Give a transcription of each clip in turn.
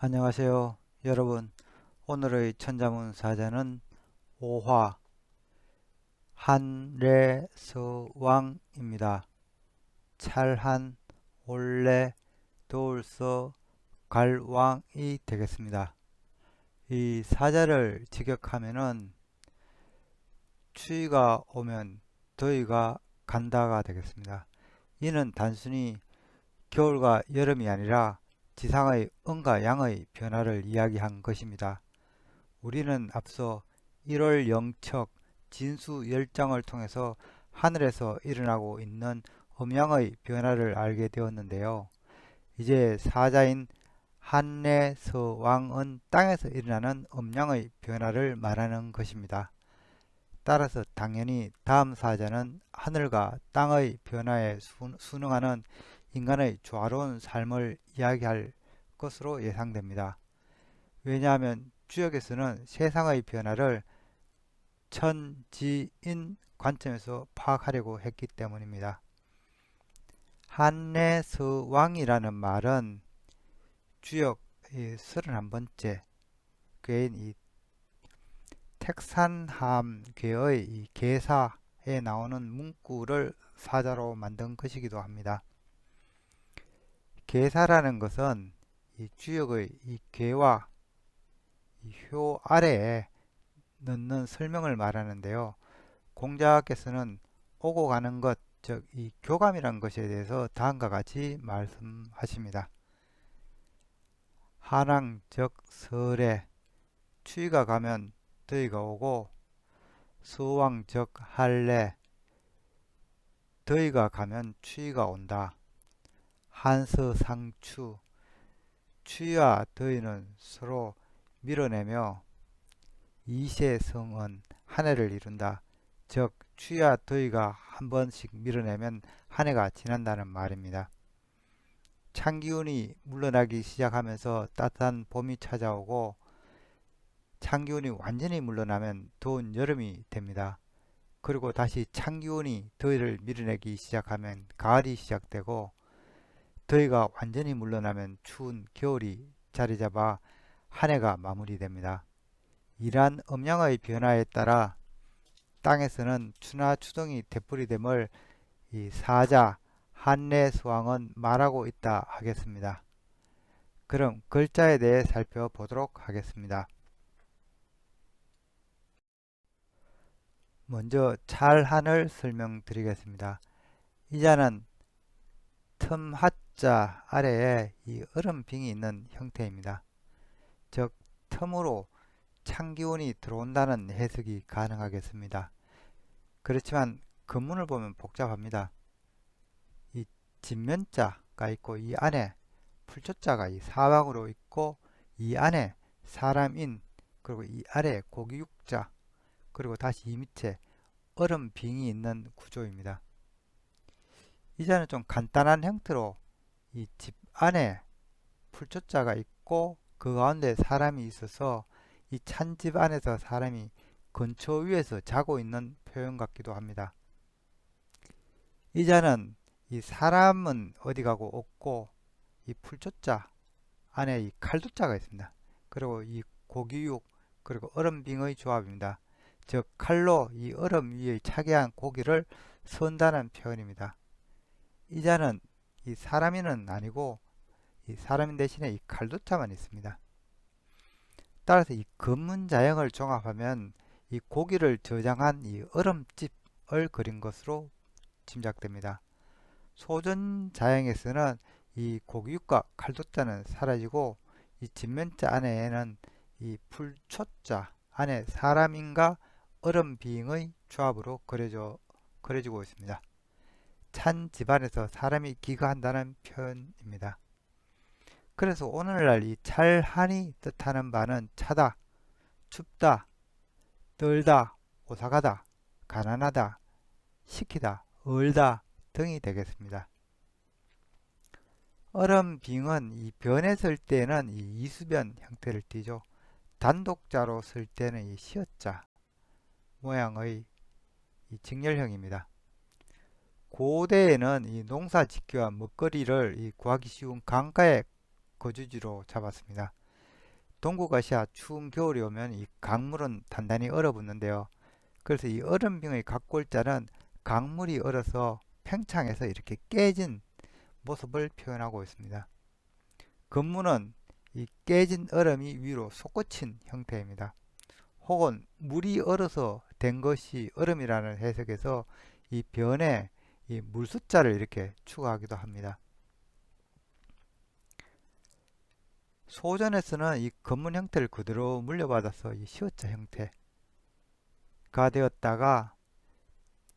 안녕하세요. 여러분, 오늘의 천자문 사자는 오화 한래서왕입니다. 찰한 올래 도울서 갈왕이 되겠습니다. 이 사자를 직역하면은 추위가 오면 더위가 간다가 되겠습니다. 이는 단순히 겨울과 여름이 아니라 지상의 음과 양의 변화를 이야기한 것입니다. 우리는 앞서 1월 영척 진수 열장을 통해서 하늘에서 일어나고 있는 음양의 변화를 알게 되었는데요. 이제 사자인 한내서왕은 땅에서 일어나는 음양의 변화를 말하는 것입니다. 따라서 당연히 다음 사자는 하늘과 땅의 변화에 순응하는 인간의 조화로운 삶을 이야기할 것으로 예상됩니다. 왜냐하면 주역에서는 세상의 변화를 천지인 관점에서 파악하려고 했기 때문입니다. 한내서왕이라는 말은 주역 31번째 괴인 이 택산함 괴의 이 개사에 나오는 문구를 사자로 만든 것이기도 합니다. 개사라는 것은 이 주역의 이 괴와 이 효 아래에 넣는 설명을 말하는데요. 공자께서는 오고 가는 것, 즉 이 교감이란 것에 대해서 다음과 같이 말씀하십니다. 한왕적 설에 추위가 가면 더위가 오고 서왕적 할래 더위가 가면 추위가 온다. 한서상추 추위와 더위는 서로 밀어내며 이세성은 한 해를 이룬다. 즉 추위와 더위가 한 번씩 밀어내면 한 해가 지난다는 말입니다. 찬 기운이 물러나기 시작하면서 따뜻한 봄이 찾아오고 찬 기운이 완전히 물러나면 더운 여름이 됩니다. 그리고 다시 찬 기운이 더위를 밀어내기 시작하면 가을이 시작되고 더위가 완전히 물러나면 추운 겨울이 자리 잡아 한 해가 마무리됩니다. 이러한 음양의 변화에 따라 땅에서는 추나 추동이 되풀이됨을 이 사자 한내 수왕은 말하고 있다 하겠습니다. 그럼 글자에 대해 살펴보도록 하겠습니다. 먼저 찰한을 설명드리겠습니다. 이자는 틈 하자 아래에 이 얼음빙이 있는 형태입니다. 즉 틈으로 찬기운이 들어온다는 해석이 가능하겠습니다. 그렇지만 근문을 보면 복잡합니다. 이 진면자가 있고 이 안에 풀초자가 이 사방으로 있고 이 안에 사람인 그리고 이 아래 고기육자 그리고 다시 이 밑에 얼음빙이 있는 구조입니다. 이자는 좀 간단한 형태로 이 집 안에 풀초자가 있고 그 가운데 사람이 있어서 이 찬집 안에서 사람이 근처 위에서 자고 있는 표현 같기도 합니다. 이자는 이 사람은 어디 가고 없고 이 풀초자 안에 이 칼도자가 있습니다. 그리고 이 고기육 그리고 얼음빙의 조합입니다. 즉 칼로 이 얼음 위에 차게 한 고기를 선다는 표현입니다. 이자는 이 사람인은 아니고 이 사람인 대신에 이 칼도자만 있습니다. 따라서 이 검문자형을 종합하면 이 고기를 저장한 이 얼음집을 그린 것으로 짐작됩니다. 소전자형에서는 이 고기육과 칼도자는 사라지고 이 진면자 안에는 이 풀초자 안에 사람인가 얼음 비잉의 조합으로 그려져, 그려지고 있습니다. 찬 집안에서 사람이 기거한다는 표현입니다. 그래서 오늘날 이 찰한이 뜻하는 바는 차다, 춥다, 떨다, 오사가다, 가난하다, 시키다, 얼다 등이 되겠습니다. 얼음 빙은 이 변에 쓸 때는 이 이수변 형태를 띠죠. 단독자로 쓸 때는 이 시어자 모양의 이 직렬형입니다. 고대에는 이 농사 짓기와 먹거리를 이 구하기 쉬운 강가의 거주지로 잡았습니다. 동북아시아 추운 겨울이 오면 이 강물은 단단히 얼어붙는데요. 그래서 이 얼음빙의 각골자는 강물이 얼어서 팽창해서 이렇게 깨진 모습을 표현하고 있습니다. 근무는 이 깨진 얼음이 위로 솟구친 형태입니다. 혹은 물이 얼어서 된 것이 얼음이라는 해석에서 이 변에 이 물 숫자를 이렇게 추가하기도 합니다. 소전에서는 이 건문 형태를 그대로 물려받아서 이 시어자 형태가 되었다가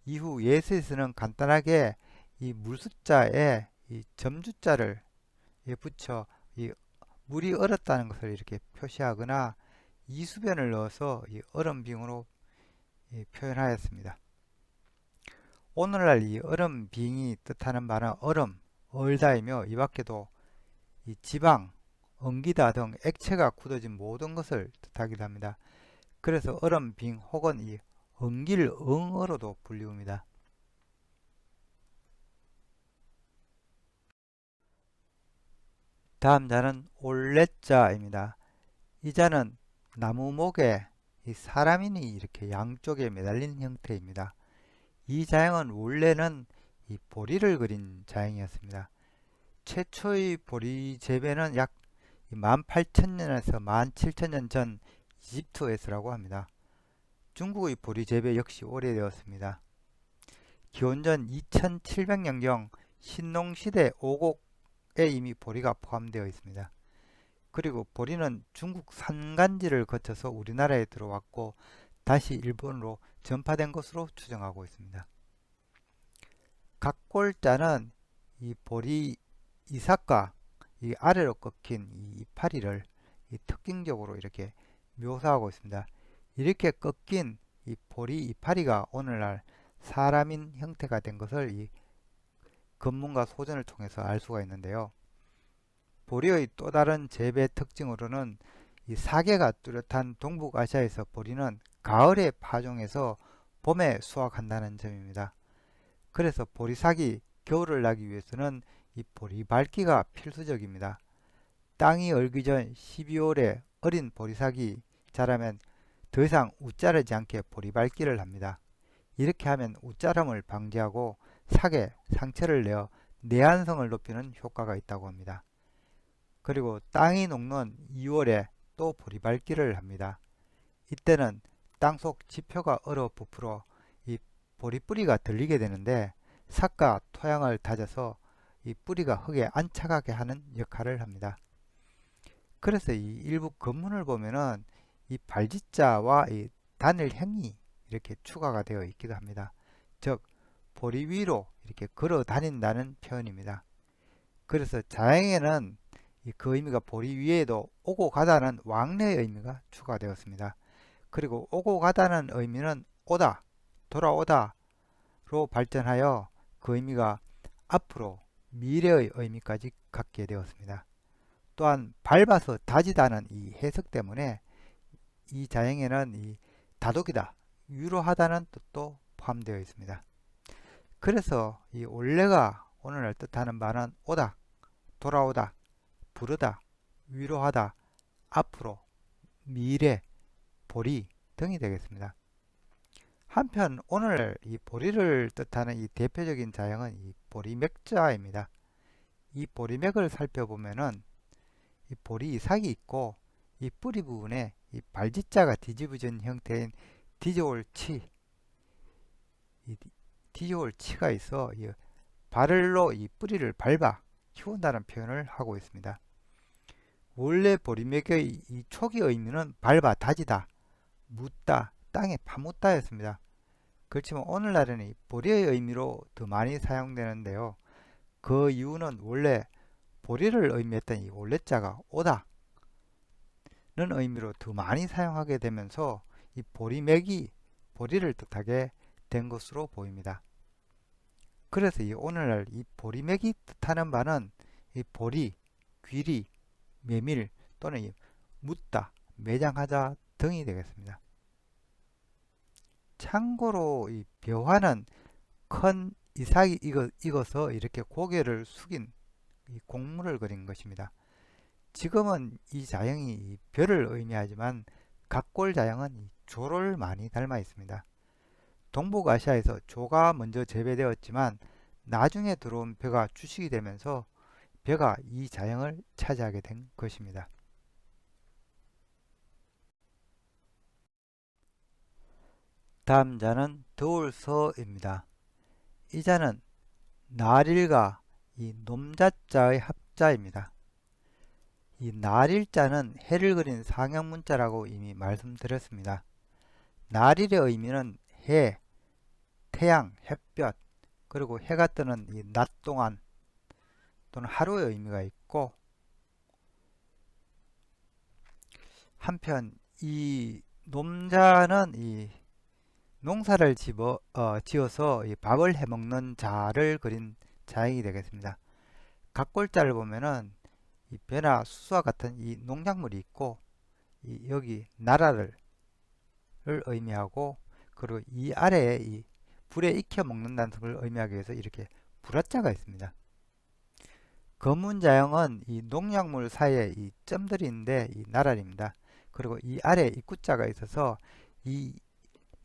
이후 예수에서는 간단하게 이 물 숫자에 이 점주자를 붙여 이 물이 얼었다는 것을 이렇게 표시하거나 이수변을 넣어서 이 얼음빙으로 표현하였습니다. 오늘날 이 얼음 빙이 뜻하는 말은 얼음, 얼다이며 이 밖에도 이 지방, 엉기다 등 액체가 굳어진 모든 것을 뜻하기도 합니다. 그래서 얼음 빙 혹은 이 엉길 응어로도 불리웁니다. 다음 자는 올레자입니다. 이 자는 나무 목에 이 사람인이 이렇게 양쪽에 매달린 형태입니다. 이 자형은 원래는 이 보리를 그린 자형이었습니다. 최초의 보리 재배는 약 18,000년에서 17,000년 전 이집트에서라고 합니다. 중국의 보리 재배 역시 오래되었습니다. 기원전 2700년경 신농시대 오곡에 이미 보리가 포함되어 있습니다. 그리고 보리는 중국 산간지를 거쳐서 우리나라에 들어왔고 다시 일본으로 전파된 것으로 추정하고 있습니다. 각골자는 이 보리 이삭과 이 아래로 꺾인 이 이파리를 이 특징적으로 이렇게 묘사하고 있습니다. 이렇게 꺾인 이 보리 이파리가 오늘날 사람인 형태가 된 것을 이 검문과 소전을 통해서 알 수가 있는데요. 보리의 또 다른 재배 특징으로는 이 사계가 뚜렷한 동북아시아에서 보리는 가을에 파종해서 봄에 수확한다는 점입니다. 그래서 보리삭이 겨울을 나기 위해서는 이 보리 밝기가 필수적입니다. 땅이 얼기 전 12월에 어린 보리삭이 자라면 더 이상 웃자르지 않게 보리 밝기를 합니다. 이렇게 하면 웃자름을 방지하고 삭에 상처를 내어 내한성을 높이는 효과가 있다고 합니다. 그리고 땅이 녹는 2월에 또 보리 밝기를 합니다. 이때는 땅속 지표가 얼어 부풀어 이 보리 뿌리가 들리게 되는데 삭과 토양을 다져서 이 뿌리가 흙에 안착하게 하는 역할을 합니다. 그래서 이 일부 건문을 보면은 이 발짓자와 이 단일형이 이렇게 추가가 되어 있기도 합니다. 즉 보리 위로 이렇게 걸어 다닌다는 표현입니다. 그래서 자행에는 그 의미가 보리 위에도 오고 가다는 왕래의 의미가 추가되었습니다. 그리고 오고 가다는 의미는 오다, 돌아오다로 발전하여 그 의미가 앞으로 미래의 의미까지 갖게 되었습니다. 또한 밟아서 다지다는 이 해석 때문에 이 자형에는 이 다독이다, 위로하다는 뜻도 포함되어 있습니다. 그래서 이 올레가 오늘날 뜻하는 바는 오다, 돌아오다, 부르다, 위로하다, 앞으로, 미래, 보리 등이 되겠습니다. 한편 오늘 이 보리를 뜻하는 이 대표적인 자형은 이 보리맥자입니다. 이 보리맥을 살펴보면은 이 보리 이삭이 있고 이 뿌리 부분에 이 발짓자가 뒤집어진 형태인 디저올치 이 디저올치가 있어 이 발을로 이 뿌리를 밟아 키운다는 표현을 하고 있습니다. 원래 보리맥의 이 초기 의미는 밟아 다지다, 묻다, 땅에 파묻다였습니다. 그렇지만 오늘날에는 보리의 의미로 더 많이 사용되는데요. 그 이유는 원래 보리를 의미했던 이 올레자가 오다 는 의미로 더 많이 사용하게 되면서 이 보리맥이 보리를 뜻하게 된 것으로 보입니다. 그래서 이 오늘날 이 보리맥이 뜻하는 바는 이 보리, 귀리, 메밀 또는 이 묻다, 매장하다 등이 되겠습니다. 참고로 이 벼화는 큰 이삭이 익어, 익어서 이렇게 고개를 숙인 이 곡물을 그린 것입니다. 지금은 이 자형이 이 별을 의미하지만 각골 자형은 이 조를 많이 닮아 있습니다. 동북아시아에서 조가 먼저 재배되었지만 나중에 들어온 벼가 주식이 되면서 벼가 이 자형을 차지하게 된 것입니다. 다음 자는 더울서입니다. 이 자는 날일과 이 놈자자의 합자입니다. 이 날일자는 해를 그린 상형문자라고 이미 말씀드렸습니다. 날일의 의미는 해, 태양, 햇볕, 그리고 해가 뜨는 이 낮 동안 또는 하루의 의미가 있고 한편 이 놈자는 이 농사를 집어, 어, 지어서 이 밥을 해먹는 자를 그린 자행이 되겠습니다. 각골자를 보면은 이 배나 수수와 같은 이 농작물이 있고 이 여기 나라를 의미하고 그리고 이 아래에 이 불에 익혀 먹는다는 것을 의미하기 위해서 이렇게 불화자가 있습니다. 검은 자형은 이 농약물 사이에 이 점들이 있는데 이 나랄입니다. 그리고 이 아래에 입구자가 있어서 이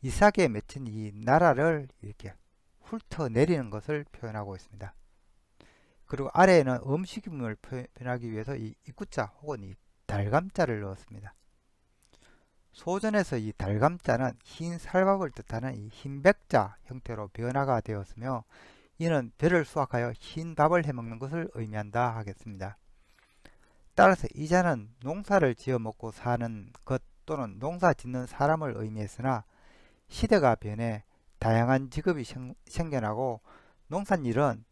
이삭에 맺힌 이 나라를 이렇게 훑어내리는 것을 표현하고 있습니다. 그리고 아래에는 음식임을 표현하기 위해서 이 입구자 혹은 이 달감자를 넣었습니다. 소전에서 이 달감자는 흰 살밥을 뜻하는 이 흰백자 형태로 변화가 되었으며 이는 벼를 수확하여 흰 밥을 해먹는 것을 의미한다 하겠습니다. 따라서 이 자는 농사를 지어 먹고 사는 것 또는 농사 짓는 사람을 의미했으나 시대가 변해 다양한 직업이 생겨나고 농산일은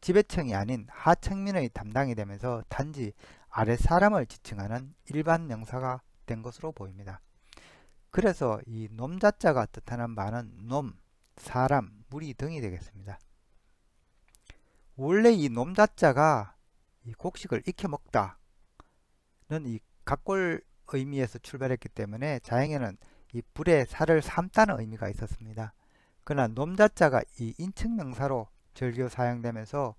지배층이 아닌 하층민의 담당이 되면서 단지 아랫사람을 지칭하는 일반 명사가 된 것으로 보입니다. 그래서 이 놈자자가 뜻하는 바는 놈, 사람, 무리 등이 되겠습니다. 원래 이 놈자자가 이 곡식을 익혀 먹다는 이 각골 의미에서 출발했기 때문에 자행에는 이 불에 살을 삶다는 의미가 있었습니다. 그러나 놈자자가 이 인칭 명사로 절교 사용되면서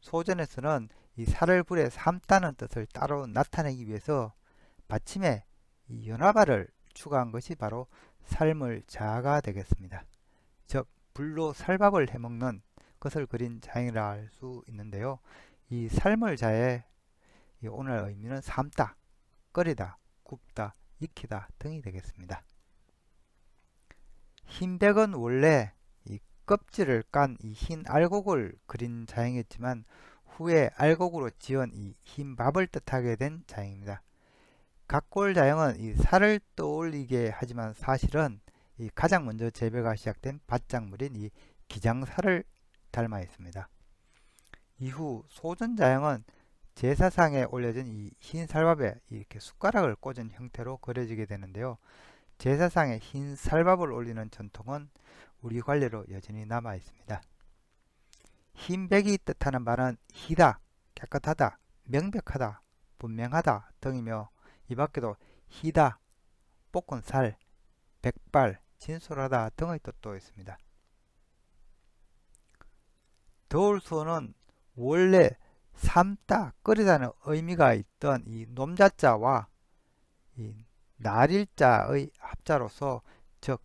소전에서는 이 살을 불에 삶다는 뜻을 따로 나타내기 위해서 받침에 이 연화발을 추가한 것이 바로 삶을 자가 되겠습니다. 즉 불로 살밥을 해먹는 것을 그린 자행이라 할 수 있는데요. 이 삶을 자의 오늘 의미는 삶다, 끓이다, 굽다, 익히다 등이 되겠습니다. 흰백은 원래 이 껍질을 깐 이 흰 알곡을 그린 자행이었지만 후에 알곡으로 지은 이 흰 밥을 뜻하게 된 자행입니다. 각골 자형은 이 살을 떠올리게 하지만 사실은 이 가장 먼저 재배가 시작된 밭작물인 이 기장살을 닮아 있습니다. 이후 소전 자형은 제사상에 올려진 이 흰 살밥에 이렇게 숟가락을 꽂은 형태로 그려지게 되는데요. 제사상에 흰 살밥을 올리는 전통은 우리 관례로 여전히 남아 있습니다. 흰백이 뜻하는 말은 희다, 깨끗하다, 명백하다, 분명하다 등이며 이 밖에도 희다, 볶은 살, 백발, 진솔하다 등의 뜻도 있습니다. 더울수는 원래 삶다, 끓이다는 의미가 있던 이 놈자자와 이 날일자의 합자로서 즉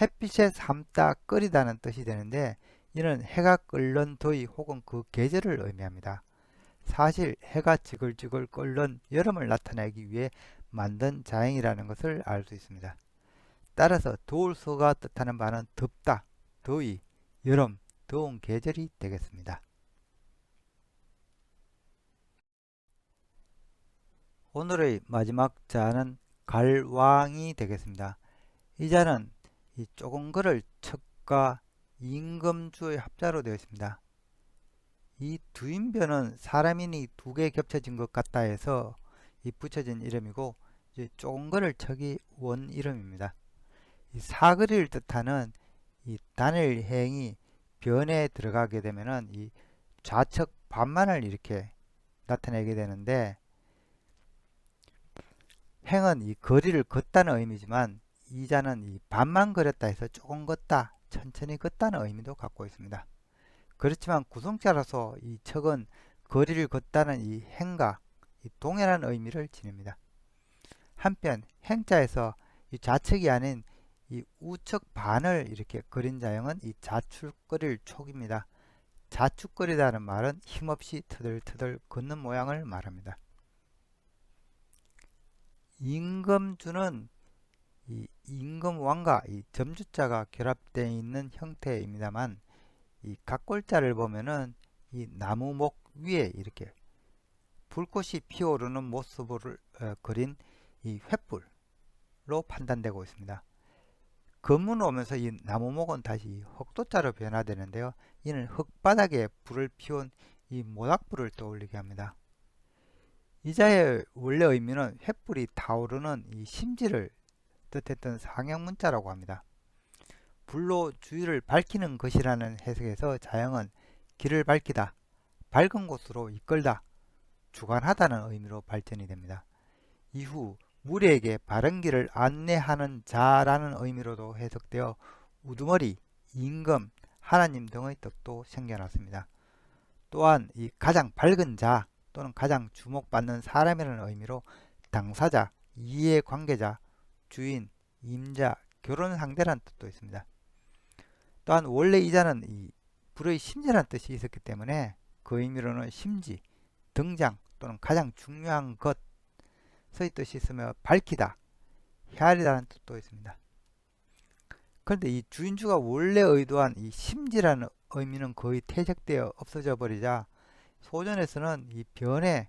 햇빛에 삶다, 끓이다는 뜻이 되는데 이는 해가 끓는 더위 혹은 그 계절을 의미합니다. 사실 해가 지글지글 끓는 여름을 나타내기 위해 만든 자행이라는 것을 알 수 있습니다. 따라서 더울서가 뜻하는 바는 덥다, 더위, 여름, 더운 계절이 되겠습니다. 오늘의 마지막 자는 갈 왕이 되겠습니다. 이 자는 이 조금거를 척과 임금주의 합자로 되어 있습니다. 이 두인변은 사람인이 두 개 겹쳐진 것 같다 해서 이 붙여진 이름이고 이제 쫑거를 척이 원 이름입니다. 이 사거리를 뜻하는 이 단일 행이 변에 들어가게 되면은 이 좌측 반만을 이렇게 나타내게 되는데 행은 이 거리를 걷다는 의미지만 이자는 이 반만 걸었다 해서 조금 걷다 천천히 걷다는 의미도 갖고 있습니다. 그렇지만 구성자라서 이 척은 거리를 걷다는 이 행과 이 동일한 의미를 지닙니다. 한편 행자에서 이 좌측이 아닌 이 우측 반을 이렇게 그린 자형은 이 자축거릴 촉입니다. 자축거리다는 말은 힘없이 터들터들 걷는 모양을 말합니다. 임금주는 이 임금왕과 이 점주자가 결합되어 있는 형태입니다만 이 각골자를 보면은 이 나무목 위에 이렇게 불꽃이 피어오르는 모습을 어, 그린 이 횃불로 판단되고 있습니다. 검문 오면서 이 나무목은 다시 흑도자로 변화되는데요. 이는 흙바닥에 불을 피운 이 모닥불을 떠올리게 합니다. 이자의 원래 의미는 횃불이 타오르는 이 심지를 뜻했던 상형 문자라고 합니다. 불로 주위를 밝히는 것이라는 해석에서 자영은 길을 밝히다, 밝은 곳으로 이끌다, 주관하다는 의미로 발전이 됩니다. 이후 무리에게 바른 길을 안내하는 자라는 의미로도 해석되어 우두머리, 임금, 하나님 등의 뜻도 생겨났습니다. 또한 이 가장 밝은 자 또는 가장 주목받는 사람이라는 의미로 당사자, 이해관계자, 주인, 임자, 결혼 상대라는 뜻도 있습니다. 또한 원래 이자는 이 불의 심지라는 뜻이 있었기 때문에 그 의미로는 심지, 등장 또는 가장 중요한 것의 뜻이 있으며 밝히다, 헤아리다는 뜻도 있습니다. 그런데 이 주인주가 원래 의도한 이 심지라는 의미는 거의 퇴색되어 없어져 버리자 소전에서는 이 변에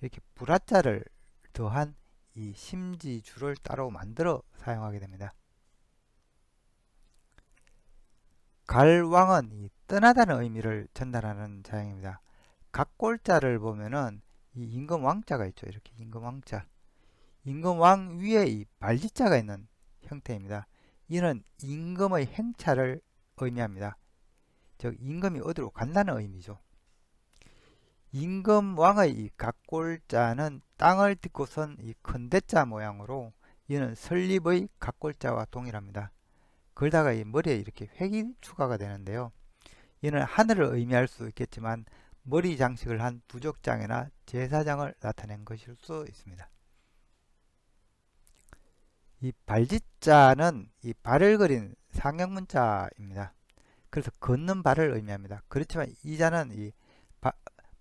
이렇게 불화자를 더한 이 심지주를 따로 만들어 사용하게 됩니다. 갈왕은 이 떠나다는 의미를 전달하는 자형입니다. 각골자를 보면은 이 임금왕자가 있죠. 이렇게 임금왕자. 임금왕 위에 이 발지자가 있는 형태입니다. 이는 임금의 행차를 의미합니다. 즉 임금이 어디로 간다는 의미죠. 임금왕의 이 각골자는 땅을 딛고선 이 큰대자 모양으로 이는 설립의 각골자와 동일합니다. 그러다가 이 머리에 이렇게 획이 추가가 되는데요. 이는 하늘을 의미할 수 있겠지만 머리 장식을 한 부족장이나 제사장을 나타낸 것일 수 있습니다. 이 발짓자는 이 발을 그린 상형문자입니다. 그래서 걷는 발을 의미합니다. 그렇지만 이 자는 이 바,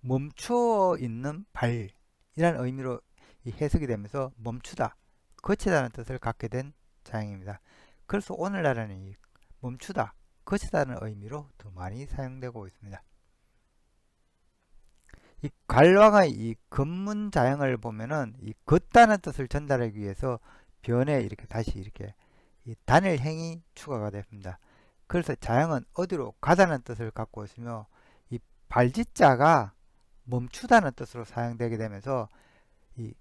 멈추어 있는 발이라는 의미로 해석이 되면서 멈추다, 거치다는 뜻을 갖게 된 자형입니다. 그래서 오늘날에는 이 멈추다, 거치다는 의미로 더 많이 사용되고 있습니다. 이 갈왕의 이 근문 자형을 보면은 이 걷다는 뜻을 전달하기 위해서 변에 이렇게 다시 이렇게 이 단일 행이 추가가 됩니다. 그래서 자형은 어디로 가다는 뜻을 갖고 있으며 이 발짓자가 멈추다는 뜻으로 사용되게 되면서 이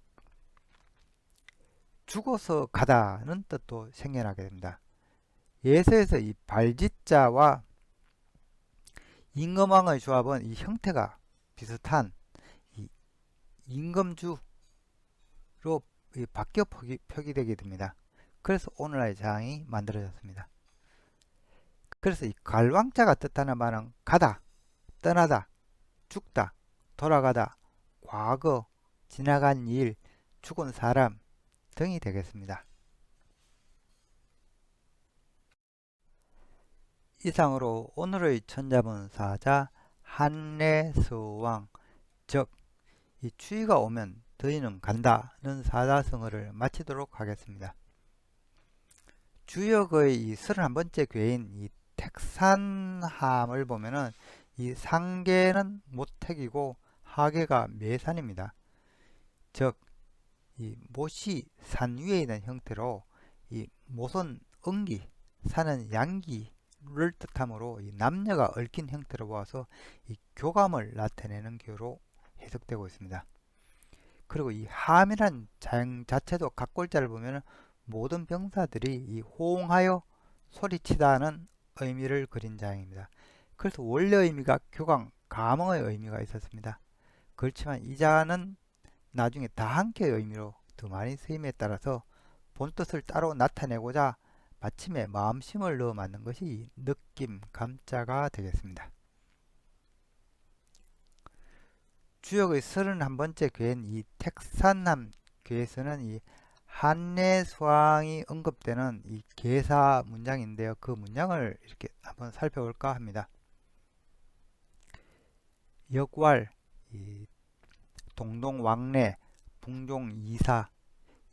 죽어서 가다는 뜻도 생겨나게 됩니다. 예서에서 이 발짓자와 임금왕의 조합은 이 형태가 비슷한 이 임금주로 바뀌어 표기, 표기되게 됩니다. 그래서 오늘날의 장이 만들어졌습니다. 그래서 이 갈왕자가 뜻하는 말은 가다, 떠나다, 죽다, 돌아가다, 과거, 지나간 일, 죽은 사람 등이 되겠습니다. 이상으로 오늘의 천자문사자 한례서왕 즉 이 추위가 오면 더위는 간다는 사자성어를 마치도록 하겠습니다. 주역의 이 31번째 괴인 이 택산함을 보면은 이 상계는 모택이고 하계가 매산입니다. 즉, 이 못이 산 위에 있는 형태로 이 못은 응기, 산은 양기를 뜻하므로 이 남녀가 얽힌 형태로 보아서 이 교감을 나타내는 교로 해석되고 있습니다. 그리고 이 함이란 자형 자체도 각골자를 보면 모든 병사들이 이 호응하여 소리치다는 의미를 그린 자형입니다. 그래서 원래 의미가 교감, 감흥의 의미가 있었습니다. 그렇지만 이 자는 나중에 다 함께의 의미로 더 많이 쓰임에 따라서 본뜻을 따로 나타내고자 마침에 마음심을 넣어 맞는 것이 느낌, 감자가 되겠습니다. 주역의 31번째 괴인 이 택산남 괴에서는 이 한내수왕이 언급되는 이 개사 문장인데요. 그 문장을 이렇게 한번 살펴볼까 합니다. 역왈, 이 동동 왕래, 북종이사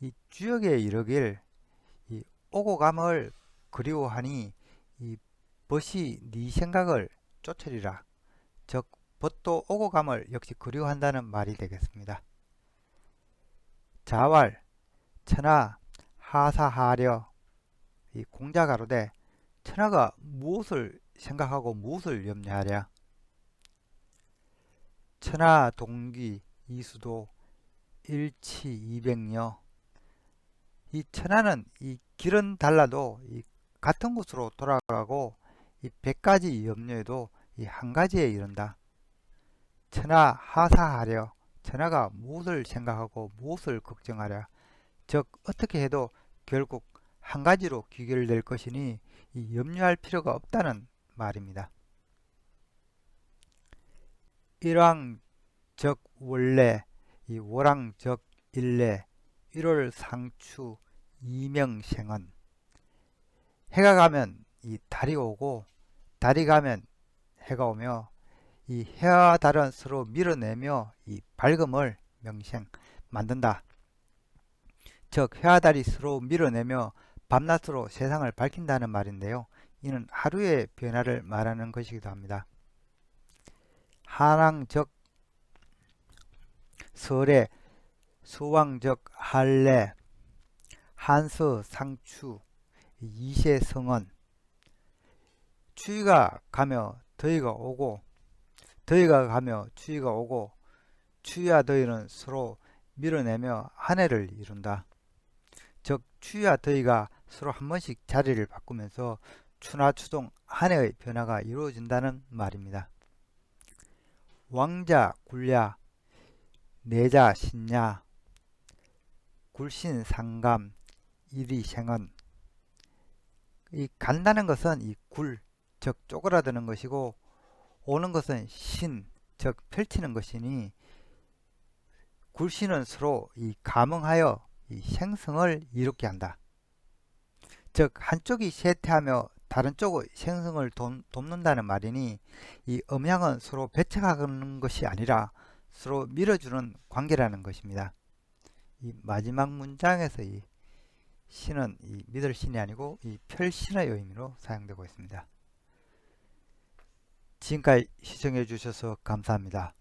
이 주역에 이르길 이 오고감을 그리워하니 이 벗이 네 생각을 쫓으리라. 즉 벗도 오고감을 역시 그리워한다는 말이 되겠습니다. 자왈, 천하, 하사하려 이 공자가로되 천하가 무엇을 생각하고 무엇을 염려하랴? 천하 동기 이수도 일치 이백여 이 천하는 이 길은 달라도 이 같은 곳으로 돌아가고 이 백 가지 염려에도 이 한 가지에 이른다. 천하 하사하려 천하가 무엇을 생각하고 무엇을 걱정하랴 즉 어떻게 해도 결국 한 가지로 귀결될 것이니 이 염려할 필요가 없다는 말입니다. 일왕 적 원래 이 월왕적 일례 1월 상추 이명생은 해가 가면 이 달이 오고 달이 가면 해가 오며 이 해와 달은 서로 밀어내며 이 밝음을 명생 만든다. 즉 해와 달이 서로 밀어내며 밤낮으로 세상을 밝힌다는 말인데요. 이는 하루의 변화를 말하는 것이기도 합니다. 한왕적 설에 수왕적 할례 한서 상추 이세성은 추위가 가며 더위가 오고 더위가 가며 추위가 오고 추위와 더위는 서로 밀어내며 한 해를 이룬다. 즉 추위와 더위가 서로 한 번씩 자리를 바꾸면서 추나 추동 한 해의 변화가 이루어진다는 말입니다. 왕자 굴야 내자 신야 굴신 상감 이리생은 이 간다는 것은 이 굴, 즉 쪼그라드는 것이고 오는 것은 신, 즉 펼치는 것이니 굴신은 서로 이 감응하여 이 생성을 이롭게 한다. 즉 한쪽이 쇠퇴하며 다른 쪽의 생성을 돕, 돕는다는 말이니 이 음양은 서로 배척하는 것이 아니라 서로 밀어주는 관계라는 것입니다. 이 마지막 문장에서 이 신은 이 믿을 신이 아니고 이 펼신의 의미로 사용되고 있습니다. 지금까지 시청해 주셔서 감사합니다.